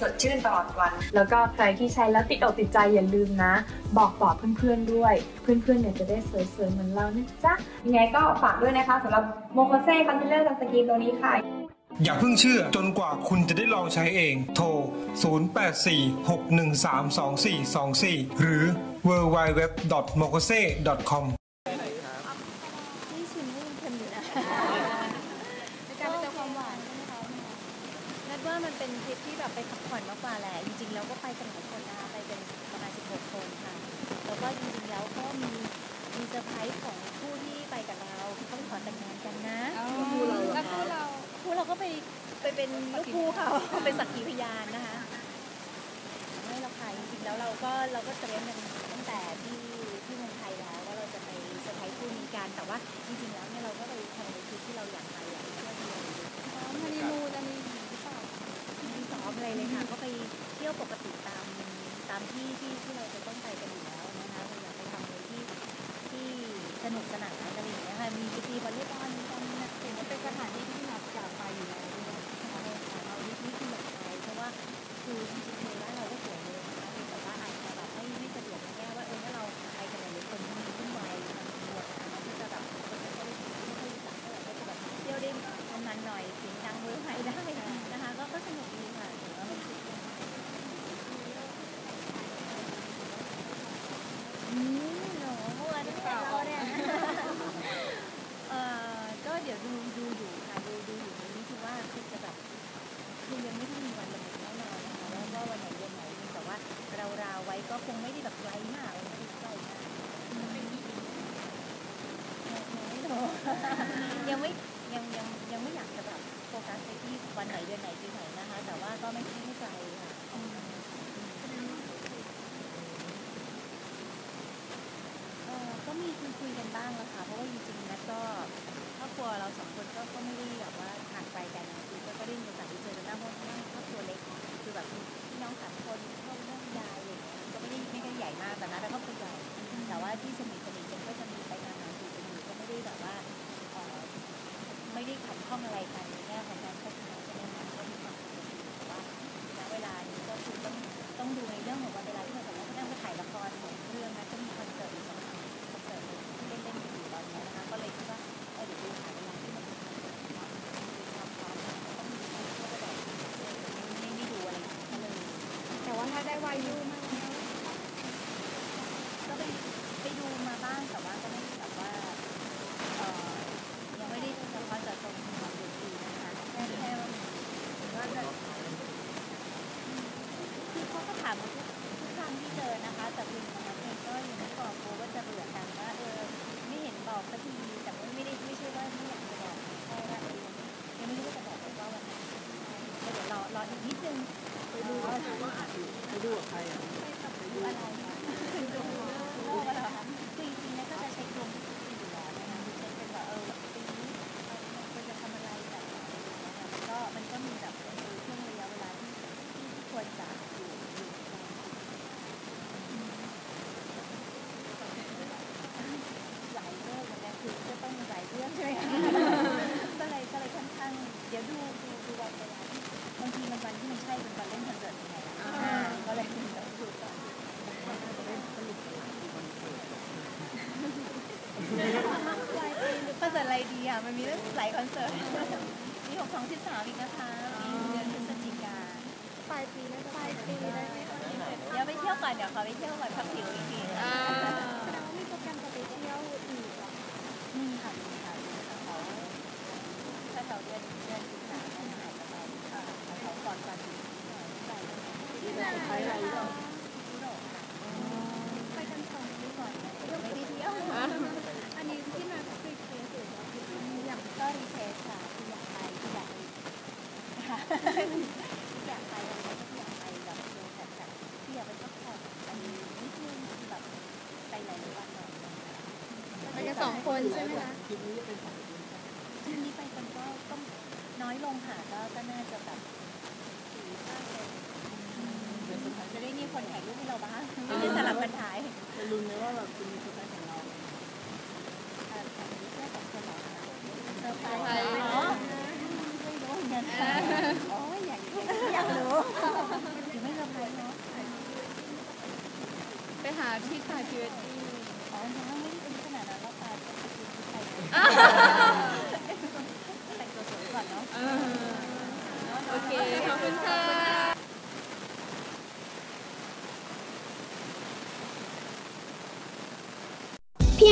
สดชื่นตลอดวัน แล้วก็ใครที่ใช้แล้วติดอกติดใจอย่าลืมนะ บอกต่อเพื่อนๆด้วย เพื่อนๆเนี่ยจะได้สวยๆเหมือนเรานะจ๊ะยังไงก็ฝากด้วยนะคะสำหรับโมโคเซ่คอนซีลเลอร์สกินตัวนี้ค่ะอย่าเพิ่งเชื่อจนกว่าคุณจะได้ลองใช้เอง โทร 0846132424 หรือ www.mokose.com ที่ชิมนี่เค็มอยู่นะในการไปเติมความหวานใช่ไหมคะนัด ว่ามันเป็นทริปที่แบบไปพักผ่อนมากกว่าแหละ จริงๆ แล้วก็ไปกันหลายคนนะคะไปเป็นประมาณ 16 คนค่ะ แล้วก็จริงๆ แล้วก็มีมีเซอร์ไพรส์ของผู้ที่ไปกับเราคือเขาไปขอแต่งงานกันนะคู่เราแล้วคู่เราคู่เราก็ไปไปเป็นลูกคู่เขาเป็นสักขีพยานนะคะ ไม่หรอกค่ะจริงๆ แล้วเราก็เราก็เตรียมกันตั้งแต่ที่ที่เมืองไทยแล้วว่าเราจะไปเซอร์ไพรส์คู่นี้กัน แต่ว่าจริงๆ แล้วเนี่ยเราก็ไปทำในทริปที่เราอยากไปอยากไปเที่ยวทะเลซ้อมฮันนีมู เลยค่ะ ก็ไปเที่ยวปกติตามตามที่ที่ที่เราจะต้องไปกันอยู่แล้วนะคะเราอยากไปทำอะไรที่ที่สนุกสนานอะไรอย่างเงี้ยค่ะมีพิธีบอลเลย์บอลมีการนักเตะเป็นสถานที่ที่ ยังไม่ยังยังยังไม่อยากจะแบบโฟกัสไปที่วันไหนเดือนไหนปีไหนนะคะ แต่ว่าก็ไม่ไม่ไกลค่ะเออก็มีคุยคุยกันบ้างแล้วค่ะ เพราะว่าจริงๆนัทก็ครอบครัวเราสองคนก็ก็ไม่ได้แบบว่าห่างไกลกันนะคือก็ได้มีโอกาสได้เจอกันบ้างเพราะว่าครอบครัวเล็กคือแบบพี่น้องสามคนพ่อแม่ยายอะไรอย่างเงี้ยก็ไม่ได้ไม่ได้ใหญ่มากแต่นะแต่ครอบครัวใหญ่แต่ว่าที่สนิทสนิทกันก็จะมีไปมาหาสู่กันอยู่ก็ไม่ได้แบบว่าเอ่อไม่ได้ ข้องอะไรกันในแง่ของการคบหาใช่ไหมคะก็มีความปกติแต่ว่าณเวลานี้ก็คือต้องต้องดูในเรื่องของวันเวลาที่เราแบบว่านั่งไปถ่ายละครของเรื่องนะก็มีคอนเสิร์ตอีกสองครั้งคอนเสิร์ตที่เล่นเล่นอยู่ตอนนี้นะคะก็เลยคิดว่าเออเดี๋ยวดูหาเวลาที่มันมีความพร้อมต้องมีก็จะแบบไม่ไม่ดูอะไรเงี้ยก็เลยแต่ว่าถ้าได้วายุมากก็ไปไปดูมาบ้างแต่ว่าก็ไม่ได้แบบว่าเอ่อยังไม่ได้เฉพาะเจาะจงของดนตรีนะคะแค่แค่ว่าว่าจะคือเขาก็ถามมาทุกทุกครั้งที่เจอนะคะ แต่คือตอนนั้นเองก็ยังไม่บอกกลัวว่าจะเบื่อกันว่าเออไม่เห็นบอกสักทีแต่ว่าไม่ได้ไม่ใช่ว่าไม่อยากจะบอกแค่ว่าเออยังไม่รู้ว่าจะบอกไปว่าวันไหนก็เดี๋ยวรอรออีกนิดนึง ไปดูว่าว่าอาจจะไปดูกับใครอะไปดูอะไรคะดูโลกอะไรคะคือจริงๆเนี่ยก็จะเช็คดวงทุกปีอยู่แล้วนะคะคือเช็คเป็นว่าเออปีนี้เราควรจะทำอะไรแบบไหนอะไรอย่างเงี้ยค่ะมันก็มันก็มีแบบเออช่วงระยะเวลาที่ที่ควรจะอยู่อยู่กันหลายเรื่องเหมือนกันคือก็ต้องหลายเรื่องใช่ไหมคะก็เลยก็เลยค่อนข้างเดี๋ยวดูดูดูวันเวลาที่ บางทีมันวันที่มันใช่เป็นวันเล่นคอนเสิร์ตยังไงล่ะก็เลยแบบดูก่อนคอนเสิร์ตอะไรดีอะ มันมีตั้งหลายคอนเสิร์ต มีหกสองสิบสามอีกนะคะมีเดือนพฤศจิกาปลายปีได้ปลายปีได้ไหมคะเดี๋ยวไปเที่ยวก่อนเดี๋ยวขอไปเที่ยวก่อนพักผิวอีกทีนะแสดงว่ามีโปรแกรมจะไปเที่ยวอีกมีค่ะมีค่ะมีค่ะเขาถ้าเราเดือนเดือนสิงหาคมอาจจะไปเอ่อเขาก่อนวันที่ไปที่ไหนไปไหน อยากไปแล้วก็อยากไปแบบเที่ยวจัดจัดเที่ยวไปพักผ่อนไปนิดนึงแบบไปหลายๆวันหน่ไปกันสองคนใช่ไหมคะทีนี้เป็นสองคนนี้ไปกันก็ต้องน้อยลงค่ะก็ก็น่าจะแบบสี่ห้าเลจะได้มีคนถ่ายรูปให้เราบ้าง หาที่ถ่ายพรีเวดดิ้งอ๋อยังไม่ได้เป็นขนาดนั้นหรอกค่ะจะไปกินที่ไทยแต่งตัวสวยก่อนเนาะโอเค ขอบคุณค่ะ เพี